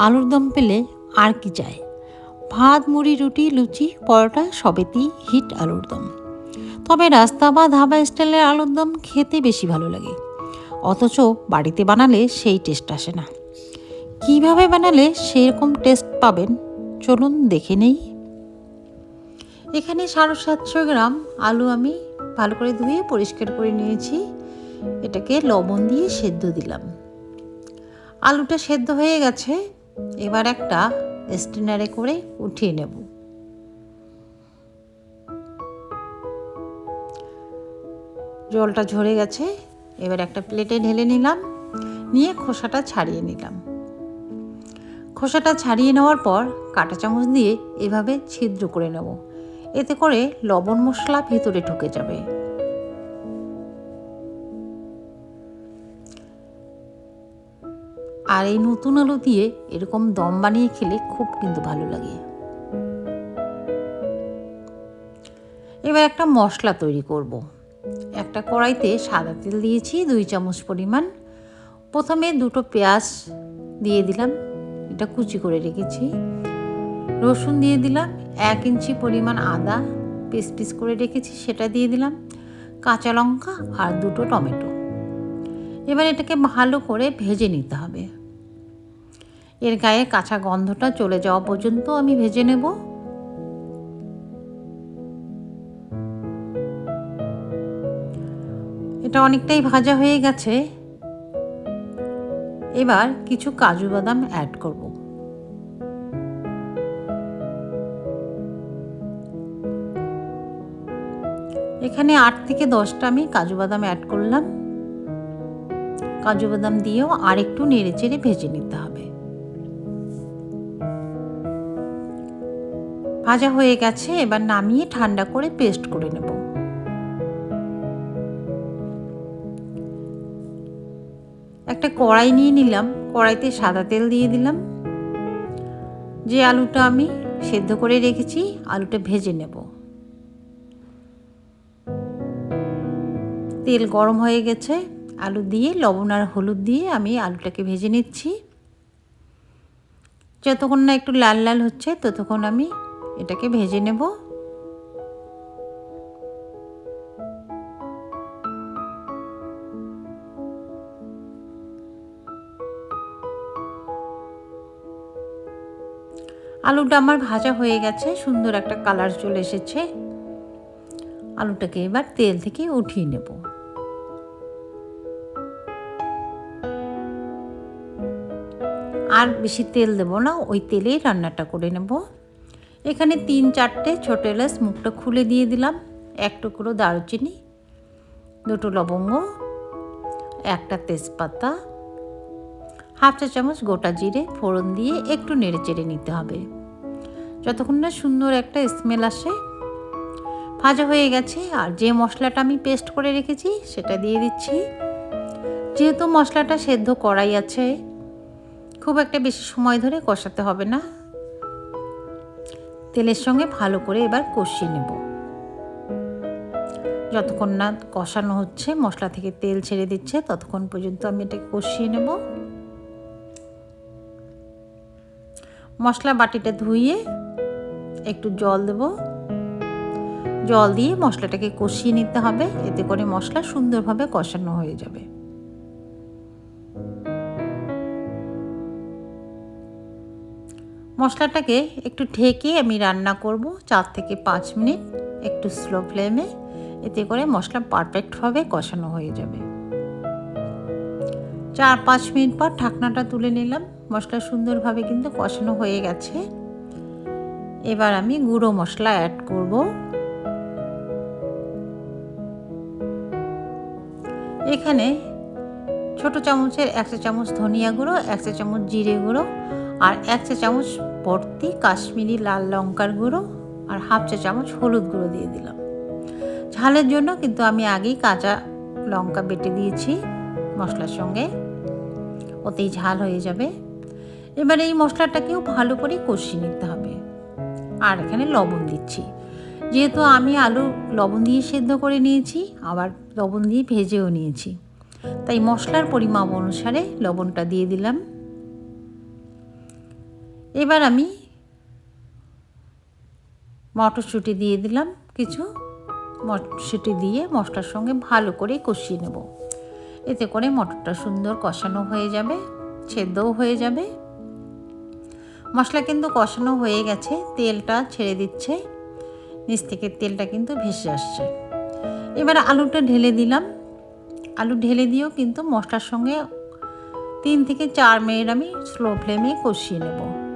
আলুর দম পেলে আর কি চাই? ভাত, মুড়ি, রুটি, লুচি, পরোটা সবেতেই হিট আলুর দম। তবে রাস্তা বা ধাবা স্টাইলের আলুর দম খেতে বেশি ভালো লাগে। অথচ বাড়িতে বানালে সেই টেস্ট আসে না। কীভাবে বানালে সেরকম টেস্ট পাবেন? চলুন দেখে নেই। এখানে সাড়ে সাতশো গ্রাম আলু আমি ভালো করে ধুয়ে পরিষ্কার করে নিয়েছি। এটাকে লবণ দিয়ে সেদ্ধ দিলাম। আলুটা সেদ্ধ হয়ে গেছে। এবার একটা স্টিনারে করে উঠিয়ে নেব। জলটা ঝরে গেছে, এবার একটা প্লেটে ঢেলে নিলাম, নিয়ে খোসাটা ছাড়িয়ে নিলাম। খোসাটা ছাড়িয়ে নেওয়ার পর কাঁটা চামচ দিয়ে এভাবে ছিদ্র করে নেব। এতে করে লবণ মশলা ভেতরে ঢুকে যাবে। আর এই নতুন আলু দিয়ে এরকম দম বানিয়ে খেলে খুব কিন্তু ভালো লাগে। এবার একটা মশলা তৈরি করব। একটা কড়াইতে সাদা তেল দিয়েছি, দুই চামচ পরিমাণ। প্রথমে দুটো পেঁয়াজ দিয়ে দিলাম, এটা কুচি করে রেখেছি। রসুন দিয়ে দিলাম, এক ইঞ্চি পরিমাণ আদা পিস পিস করে রেখেছি, সেটা দিয়ে দিলাম। কাঁচা লঙ্কা আর দুটো টমেটো। এবার এটাকে ভালো করে ভেজে নিতে হবে। এর গায়ে কাঁচা গন্ধটা চলে যাওয়া পর্যন্ত আমি ভেজে নেব। এটা অনেকটাই ভাজা হয়ে গেছে। এবার কিছু কাজু বাদাম অ্যাড করব। এখানে আট থেকে দশটা আমি কাজু বাদাম অ্যাড করলাম। কাজু বাদাম দিয়েও আর একটু নেড়ে চেড়ে ভেজে নিতে হবে। ভাজা হয়ে গেছে, এবার নামিয়ে ঠান্ডা করে পেস্ট করে নেব। একটা কড়াই নিয়ে নিলাম, কড়াইতে সাদা তেল দিয়ে দিলাম। যে আলুটা আমি সেদ্ধ করে রেখেছি, আলুটা ভেজে নেব। তেল গরম হয়ে গেছে, আলু দিয়ে লবণ আর হলুদ দিয়ে আমি আলুটাকে ভেজে নিচ্ছি। যতক্ষণ না একটু লাল লাল হচ্ছে, ততক্ষণ আমি এটাকে ভেজে নেব। আলুটা আমার ভাজা হয়ে গেছে, সুন্দর একটা কালার চলে এসেছে। আলুটাকে এবার তেল থেকে উঠিয়ে নেব। আর বেশি তেল দেবো না, ওই তেলেই রান্নাটা করে নেব। এখানে তিন চারটে ছোটো এলাচ মুখটা খুলে দিয়ে দিলাম, এক টুকরো দারুচিনি, দুটো লবঙ্গ, একটা তেজপাতা, হাফ চা চামচ গোটা জিরে ফোড়ন দিয়ে একটু নেড়ে চেড়ে নিতে হবে। যতক্ষণ না সুন্দর একটা স্মেল আসে, ভাজা হয়ে গেছে, আর যে মশলাটা আমি পেস্ট করে রেখেছি সেটা দিয়ে দিচ্ছি। যেহেতু মশলাটা সেদ্ধ করাই আছে, খুব একটা বেশি সময় ধরে কষাতে হবে না। তেলের সঙ্গে ভালো করে এবার কষিয়ে নেব। যতক্ষণ না কষানো হচ্ছে, মশলা থেকে তেল ছেড়ে দিচ্ছে, ততক্ষণ পর্যন্ত আমি এটাকে কষিয়ে নেব। মশলা বাটিটা ধুইয়ে একটু জল দেব। জল দিয়ে মশলাটাকে কষিয়ে নিতে হবে, এতে করে মশলা সুন্দরভাবে কষানো হয়ে যাবে। মশলাটাকে একটু ঢেকে আমি রান্না করব চার থেকে পাঁচ মিনিট একটু স্লো ফ্লেমে। এতে করে মশলা পারফেক্টভাবে কষানো হয়ে যাবে। চার পাঁচ মিনিট পর ঢাকনাটা তুলে নিলাম। মশলা সুন্দরভাবে কিন্তু কষানো হয়ে গেছে। এবার আমি গুঁড়ো মশলা অ্যাড করব। এখানে ছোট চামচের এক চা চামচ ধনিয়া গুঁড়ো, এক চা চামচ জিরে গুঁড়ো আর এক চা চামচ ভর্তি কাশ্মীরি লাল লঙ্কার গুঁড়ো আর হাফ চা চামচ হলুদ গুঁড়ো দিয়ে দিলাম। ঝালের জন্য কিন্তু আমি আগেই কাঁচা লঙ্কা বেটে দিয়েছি মশলার সঙ্গে। ওতেই ঝাল হয়ে যাবে। এবার এই মশলাটাকেও ভালো করে কষিয়ে নিতে হবে। আর এখানে লবণ দিচ্ছি। যেহেতু আমি আলু লবণ দিয়ে সেদ্ধ করে নিয়েছি, আবার লবণ দিয়ে ভেজেও নিয়েছি। তাই মশলার পরিমাপ অনুসারে লবণটা দিয়ে দিলাম। এবার আমি মটরশুঁটি দিয়ে দিলাম, কিছু মটরশুঁটি দিয়ে মশলার সঙ্গে ভালো করে কষিয়ে নেব। এতে করে মটরটা সুন্দর কষানো হয়ে যাবে, সেদ্ধও হয়ে যাবে। মশলা কিন্তু কষানো হয়ে গেছে, তেলটা ছেড়ে দিচ্ছে, নিচ থেকে তেলটা কিন্তু ভেসে আসছে। এবার আলুটা ঢেলে দিলাম। আলু ঢেলে দিয়েও কিন্তু মশলার সঙ্গে তিন থেকে চার মিনিট আমি স্লো ফ্লেমে কষিয়ে নেব।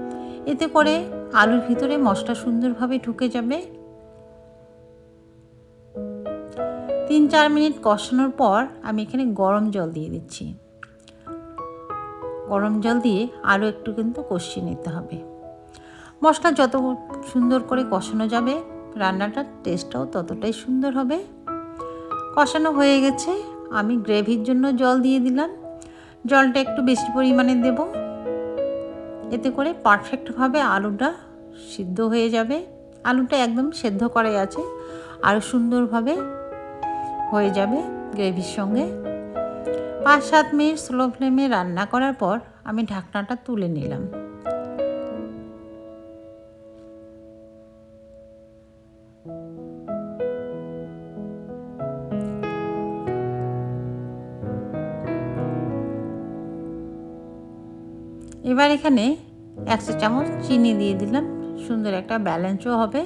এতে করে আলুর ভিতরে মশলা সুন্দরভাবে ঢুকে যাবে। তিন চার মিনিট কষানোর পর আমি এখানে গরম জল দিয়ে দিচ্ছি। গরম জল দিয়ে আরও একটু কিন্তু কষিয়ে নিতে হবে। মশলা যত সুন্দর করে কষানো যাবে রান্নাটার টেস্টটাও ততটাই সুন্দর হবে। কষানো হয়ে গেছে, আমি গ্রেভির জন্য জল দিয়ে দিলাম। জলটা একটু বেশি পরিমাণে দেব। এতে করে পারফেক্টভাবে আলুটা সিদ্ধ হয়ে যাবে। আলুটা একদম সেদ্ধ করাই আছে আরও সুন্দরভাবে হয়ে যাবে গ্রেভির সঙ্গে। পাঁচ সাত মিনিট স্লো ফ্লেমে রান্না করার পর আমি ঢাকনাটা তুলে নিলাম। এবার এখানে এক চা চামচ চিনি দিয়ে দিলাম। সুন্দর একটা ব্যালেন্সও হবে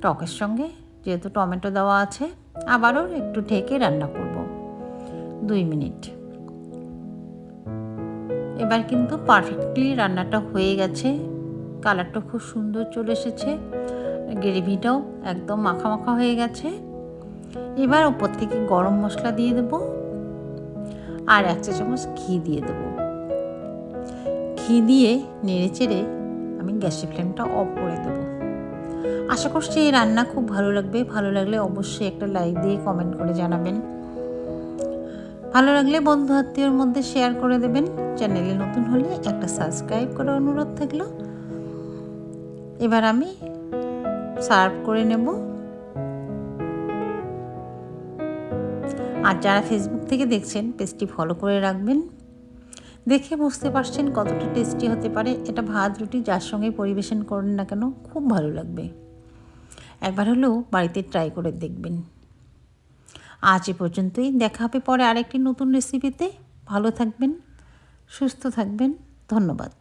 টকের সঙ্গে, যেহেতু টমেটো দেওয়া আছে। আবারও একটু ঢেকে রান্না করব। দুই মিনিট। এবার কিন্তু পারফেক্টলি রান্নাটা হয়ে গেছে। কালারটা খুব সুন্দর চলে এসেছে। গ্রেভিটাও একদম মাখা মাখা হয়ে গেছে। এবার ওপর থেকে গরম মশলা দিয়ে দেবো। আর এক চা চামচ ঘি দিয়ে দেবো। ঘি দিয়ে নেড়ে চেড়ে আমি গ্যাসের ফ্লেমটা অফ করে দেবো। আশা করছি এই রান্না খুব ভালো লাগবে। ভালো লাগলে অবশ্যই একটা লাইক দিয়ে কমেন্ট করে জানাবেন। ভালো লাগলে বন্ধু আত্মীয়র মধ্যে শেয়ার করে দেবেন। চ্যানেলে নতুন হলে একটা সাবস্ক্রাইব করার অনুরোধ থাকল। এবার আমি সার্ভ করে নেব। আর যারা ফেসবুক থেকে দেখছেন পেজটি ফলো করে রাখবেন। দেখে বুঝতে পারছেন কতটা টেস্টি হতে পারে। এটা ভাত, রুটি যার সঙ্গে পরিবেশন করেন না কেন খুব ভালো লাগবে। একবার হলেও বাড়িতে ট্রাই করে দেখবেন। আজ এ পর্যন্তই। দেখা হবে পরে আরেকটি নতুন রেসিপিতে ভালো থাকবেন, সুস্থ থাকবেন। ধন্যবাদ।